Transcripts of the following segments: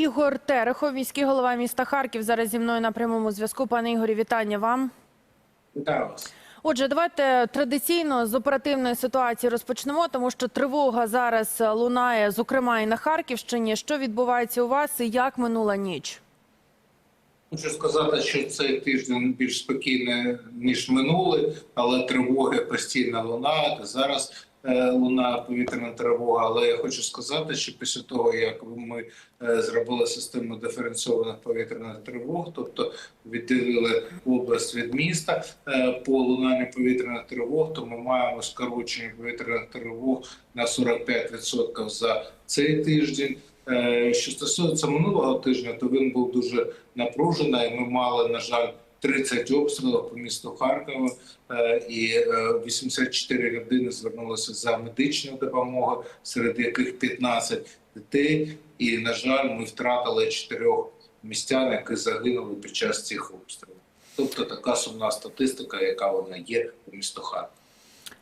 Ігор Терехов, міський голова міста Харків, зараз зі мною на прямому зв'язку. Пане Ігорі, вітання вам. Вітаю вас. Отже, давайте традиційно з оперативної ситуації розпочнемо, тому що тривога зараз лунає, зокрема і на Харківщині. Що відбувається у вас і як минула ніч? Хочу сказати, що цей тиждень більш спокійний ніж минулий, але тривоги постійно лунають. Зараз лунає повітряна тривога. Але я хочу сказати, що після того як ми е, зробили систему диференційованих повітряних тривог, тобто відділили область від міста е, по лунанню повітряних тривог, то ми маємо скорочення повітряних тривог на 45% за цей тиждень. Е, Що стосується минулого тижня, то він був дуже напружений. Ми мали, на жаль, 30 обстрілів по місту Харкова, е, і е, 84 людини звернулися за медичною допомогою, серед яких 15 дітей. І, на жаль, ми втратили чотирьох містян, які загинули під час цих обстрілів. Тобто така сумна статистика, яка вона є у місту Харкова.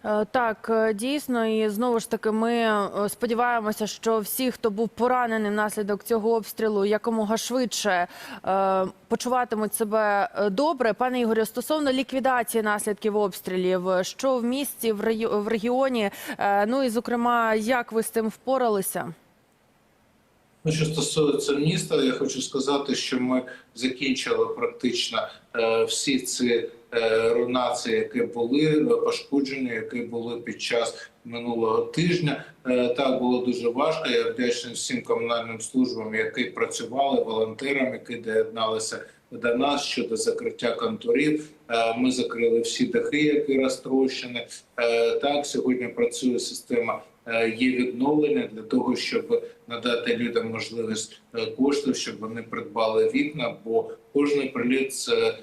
Е, Так, е, дійсно, і знову ж таки, ми е, сподіваємося, що всі, хто був поранений внаслідок цього обстрілу, якомога швидше почуватимуть себе добре. Пане Ігорю, стосовно ліквідації наслідків обстрілів, що в місті, в регі- регіоні, ну і зокрема, як ви з цим впоралися? Ну, що стосується міста, я хочу сказати, що ми закінчили практично всі ці руйнації, які були е, пошкоджені, які були під час минулого тижня. Е, так було дуже важко. Я вдячний всім комунальним службам, які працювали, волонтерам, які доєдналися до нас щодо закриття контурів. Е, Ми закрили всі дахи, які розтрощені. Е, Так сьогодні працює система. е, Є відновлення для того, щоб надати людям можливість е, коштів, щоб вони придбали вікна. Бо кожний приліт це е,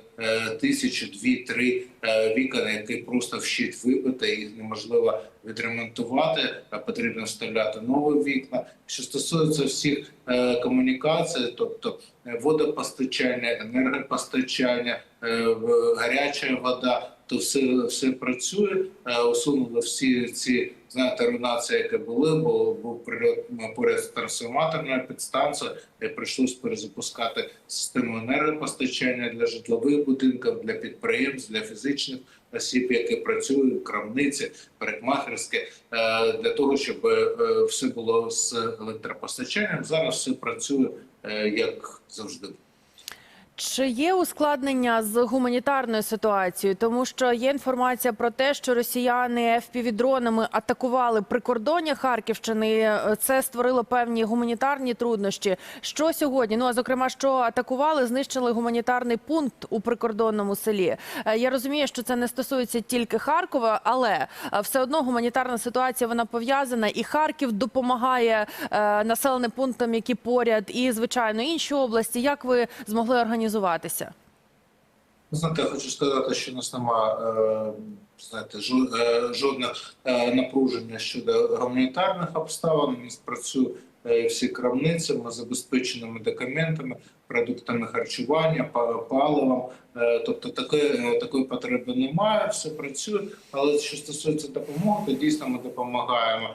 тисячу, дві, три е, вікна, які просто вщить вибити, їх неможливо відремонтувати, потрібно вставляти нові вікна. Що стосується всіх е, комунікацій, тобто е, водопостачання, енергопостачання, е, гаряча вода, то все, все працює. Е, Усунули всі ці знаєте, руйнації, які були, бо був поряд трансформаторною підстанцією, і прийшлось перезапускати систему енергопостачання для житлових будинків, для підприємств, для фізичних осіб, які працюють, крамниці, парикмахерські, е, для того, щоб е, все було з електропостачанням. Зараз все працює е, як завжди. Чи є ускладнення з гуманітарною ситуацією? Тому що є інформація про те, що росіяни FPV-дронами атакували прикордоння Харківщини. Це створило певні гуманітарні труднощі. Що сьогодні? Ну а зокрема, що атакували, знищили гуманітарний пункт у прикордонному селі. Е, Я розумію, що це не стосується тільки Харкова, але е, все одно гуманітарна ситуація вона пов'язана, і Харків допомагає е, населеним пунктам, які поряд, і звичайно інші області. Як ви змогли організуватися? Ви Знаєте, я хочу сказати, що у нас немає е, знаєте, е, жодних е, напруження щодо гуманітарних обставин. Міст працює е, всі крамниці, ми забезпечені медикаментами, продуктами харчування, паливом. Тобто таке, е, такої потреби немає, все працює. Але що стосується допомоги, то дійсно ми допомагаємо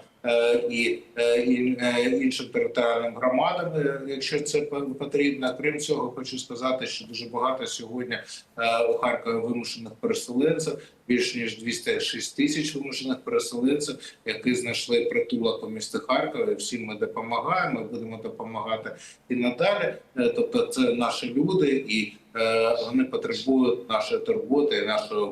і, е, і е, іншим територіальним громадам, е, якщо це по- потрібно. Крім цього, хочу сказати, що дуже багато сьогодні е, у Харкові вимушених переселенців, більш ніж 206 тисяч вимушених переселенців, які знайшли притулок у місті Харкові. Всім ми допомагаємо, будемо допомагати і надалі. Е, Тобто, це наші люди, і е, вони потребують нашої турботи і нашої. Е,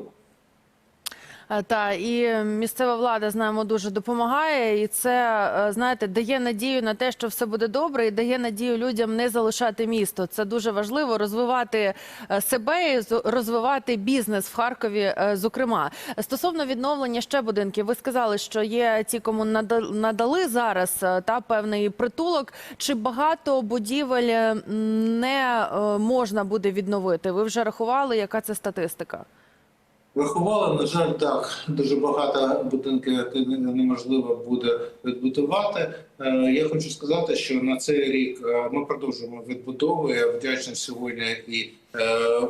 Та і місцева влада знаємо дуже допомагає, і це е, знаєте дає надію на те, що все буде добре, і дає надію людям не залишати місто. Це дуже важливо розвивати е, себе і розвивати бізнес в Харкові. е, Зокрема, стосовно відновлення ще будинків, ви сказали, що є ті, кому нада- надали зараз е, та певний притулок. Чи багато будівель е, не е, можна буде відновити? Ви вже рахували, яка це статистика? Врахували, на жаль, так дуже багато будинків, неможливо буде відбудувати. Е, Я хочу сказати, що на цей рік е, ми продовжуємо відбудову. Я вдячний сьогодні і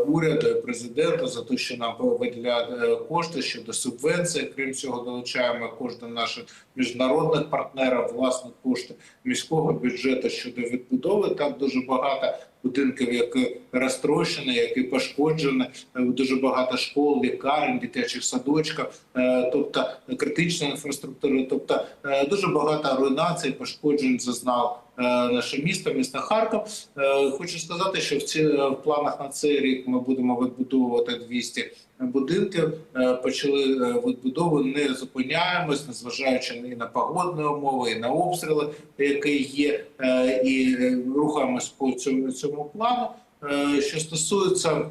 уряду і президента за те, що нам виділяють е, кошти щодо субвенцій. Крім цього, долучаємо кошти наших міжнародних партнерів, власних коштів міського бюджету щодо відбудови. Там дуже багато будинків, які розтрощені, які пошкоджені, е, дуже багато школ, лікарень, дитячих садочків, е, тобто критичної інфраструктури. Тобто е, дуже багато руйнацій, пошкоджень зазнав е, наше місто, місто Харків. Е, Хочу сказати, що в ці в планах на цей рік ми будемо відбудовувати 200 будинків. Е, Почали е, відбудову, не зупиняємось, незважаючи і на погодні умови, і на обстріли, які є, е, і е, рухаємось по цьому цьому плану. Е, Що стосується Е,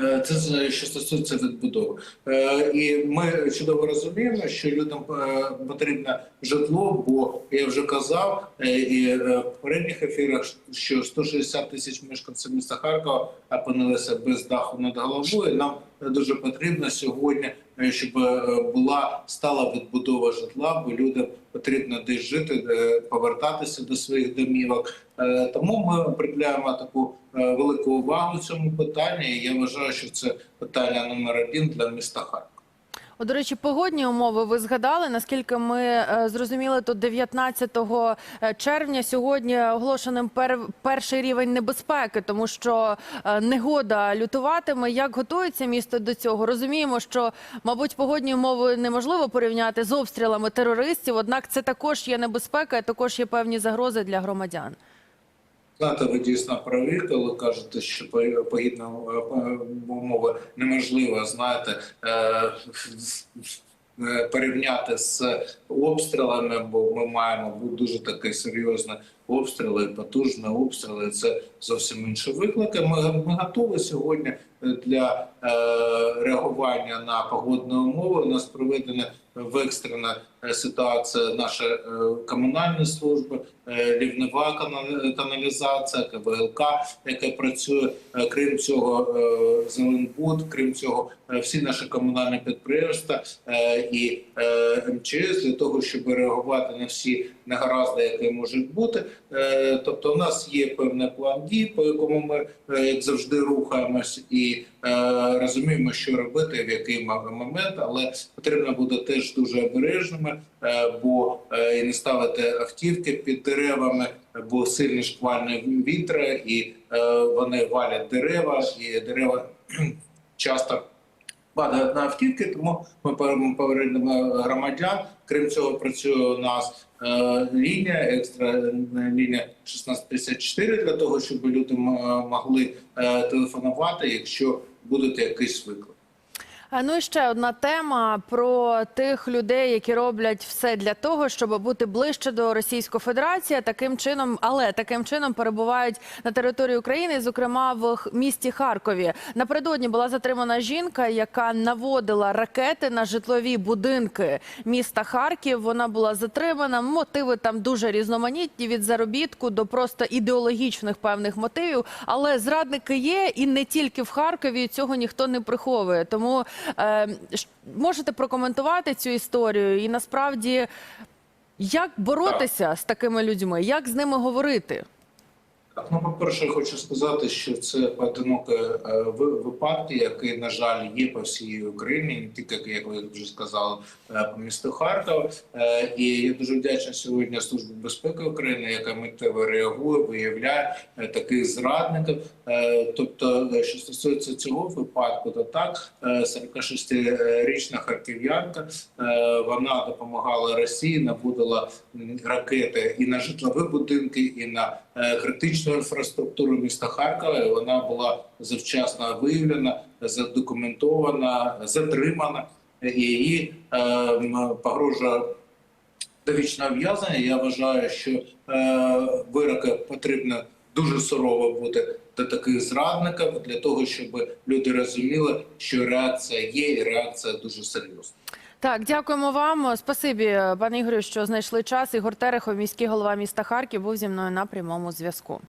Це з- що стосується відбудови, Е, і ми чудово розуміємо, що людям потрібне житло, бо я вже казав е, і е, в попередніх ефірах, що 160 тисяч мешканців міста Харкова опинилися без даху над головою. Нам дуже потрібно сьогодні, е, щоб е, була стала відбудова житла, бо людям потрібно десь жити, е, повертатися до своїх домівок. Тому ми приділяємо таку велику увагу цьому питанню. І я вважаю, що це питання номер один для міста Харкова. До речі, погодні умови ви згадали. Наскільки ми е, зрозуміли, то 19 червня сьогодні оголошеним пер, перший рівень небезпеки, тому що е, негода лютуватиме. Як готується місто до цього? Розуміємо, що мабуть погодні умови неможливо порівняти з обстрілами терористів однак це також є небезпека, також є певні загрози для громадян. Знаєте, ви дійсно праві, коли кажете, що по- погідна мова умови неможливо, знаєте, е, е, порівняти з обстрілами, бо ми маємо дуже таке серйозні обстріли, потужні обстріли. Це зовсім інші виклики. Ми, ми готові сьогодні для е, реагування на погодні умови. У нас проведена в екстрена е, ситуація наша е, комунальні служби, е, лівнева канал- каналізація, КВЛК, яка працює. Е, Крім цього, е, Зеленбуд, крім цього, е, всі наші комунальні підприємства е, і е, МЧС для того, щоб реагувати на всі негаразди, які можуть бути. Е, Тобто, у нас є певний план дій, по якому ми е, як завжди рухаємось і е, розуміємо, що робити в який момент, але потрібно бути теж дуже обережними, бо і не ставити автівки під деревами, бо сильні шквальні вітри, і вони валять дерева, і дерева часто падають на автівки, тому ми повернемо громадян. Крім цього, працює у нас лінія, екстрена лінія 1654 для того, щоб люди могли е, телефонувати, якщо будуть якісь виклики. Ну і ще одна тема про тих людей, які роблять все для того, щоб бути ближче до Російської Федерації. Таким чином, але таким чином перебувають на території України, зокрема в місті Харкові. Напередодні була затримана жінка, яка наводила ракети на житлові будинки міста Харків. Вона була затримана. Мотиви там дуже різноманітні від заробітку до просто ідеологічних певних мотивів. Але зрадники є і не тільки в Харкові. Цього ніхто не приховує. Тому можете прокоментувати цю історію і насправді. Як боротися з такими людьми? Як з ними говорити? Ну, по-перше, хочу сказати, що це поодинокі е, ви- випадки, які, на жаль, є по всій Україні, не тільки, як ви вже сказали, е, по місту Харкова. Е, І я дуже вдячний сьогодні Службі безпеки України, яка миттєво реагує, виявляє таких зрадників. Тобто, що стосується цього випадку, то так, е, 46-річна харків'янка, вона допомагала Росії, наводила ракети і на житлові будинки, і на е, критичну інфраструктуру міста Харкова. І Вона була завчасно виявлена, задокументована, затримана. І її е, погрожує довічне ув'язнення. Я вважаю, що е, вироки потрібно дуже сурово бути до таких зрадників для того, щоб люди розуміли, що реакція є, і реакція дуже серйозна. Так, дякуємо вам. Спасибі, пане Ігорю, що знайшли час. Ігор Терехов, міський голова міста Харків, був зі мною на прямому зв'язку.